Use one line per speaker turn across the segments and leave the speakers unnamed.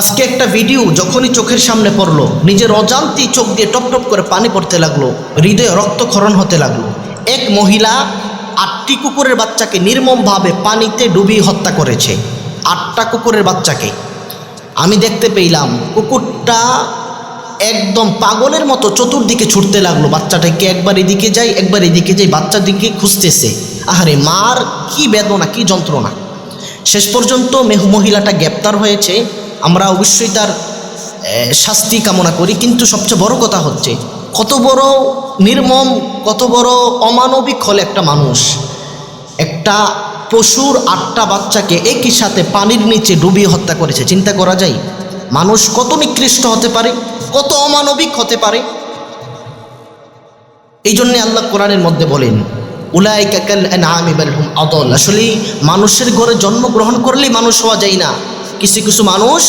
আজকে একটা ভিডিও যখনই চোখের সামনে পড়ল, নিজের অজান্তি চোখ দিয়ে টপ টপ করে পানি পড়তে লাগল, হৃদয়ে রক্তক্ষরণ হতে লাগল। এক মহিলা আটটি কুকুরের বাচ্চাকে নির্মমভাবে পানিতে ডুবিয়ে হত্যা করেছে। আটটা কুকুরের বাচ্চাকে। আমি দেখতে পেলাম, কুকুরটা একদম পাগলের মতো চতুর্দিকে ছুটতে লাগল। বাচ্চাটাকে একবার এদিকে যাই, একবার এদিকে যাই বাচ্চার দিকে খুঁজতেছে। আহারে, মার কি বেদনা, কি যন্ত্রণা। শেষ পর্যন্ত মেহু মহিলাটা গ্রেপ্তার হয়েছে। আমরা অবশ্যই তার শাস্তি কামনা করি, কিন্তু সবচেয়ে বড় কথা হচ্ছে, কত বড় নির্মম, কত বড় অমানবিক হলে একটা মানুষ। একটা পশুর আটটা বাচ্চাকে একই সাথে পানির নিচে ডুবিয়ে হত্যা করেছে, চিন্তা করা যায়? মানুষ কত নিকৃষ্ট হতে পারে, কত অমানবিক হতে পারে? এই জন্যে আল্লাহ কোরআনের মধ্যে বলেন উলাই কাকাল হুম আদল। আসলে মানুষের ঘরে জন্মগ্রহণ করলেই মানুষ হওয়া যায় না। কিছু কিছু মানুষ,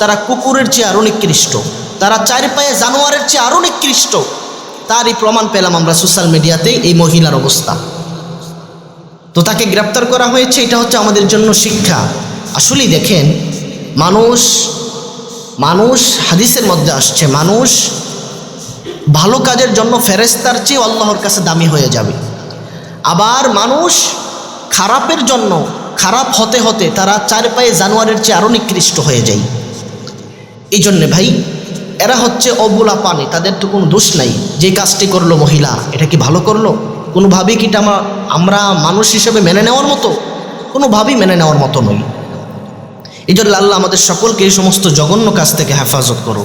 তারা কুকুরের চেয়ে আরও নিকৃষ্ট। তারা চার পায়ে জানোয়ারের চেয়ে আরও নিকৃষ্ট। তারই প্রমাণ পেলাম আমরা সোশ্যাল মিডিয়াতে এই মহিলার অবস্থা। তো তাকে গ্রেপ্তার করা হয়েছে, এটা হচ্ছে আমাদের জন্য শিক্ষা। আসলেই দেখেন, মানুষ মানুষ হাদিসের মধ্যে আসছে, মানুষ ভালো কাজের জন্য ফেরেস্তার চেয়ে আল্লাহর কাছে দামি হয়ে যাবে। আবার মানুষ খারাপের জন্য খারাপ হতে হতে তারা চার পায়ে জানোয়ারের চেয়ে আরও নিকৃষ্ট হয়ে যায়। এই জন্যে ভাই, এরা হচ্ছে অবুলা পানি, তাদের তো কোনো দোষ নাই। যে কাজটি করল মহিলা, এটা কি ভালো করল? কোনোভাবেই কি এটা আমরা মানুষ হিসেবে মেনে নেওয়ার মতো? কোনোভাবেই মেনে নেওয়ার মতো নই। এই জন্য আল্লাহ আমাদের সকলকে এই সমস্ত জঘন্য কাজ থেকে হেফাজত করো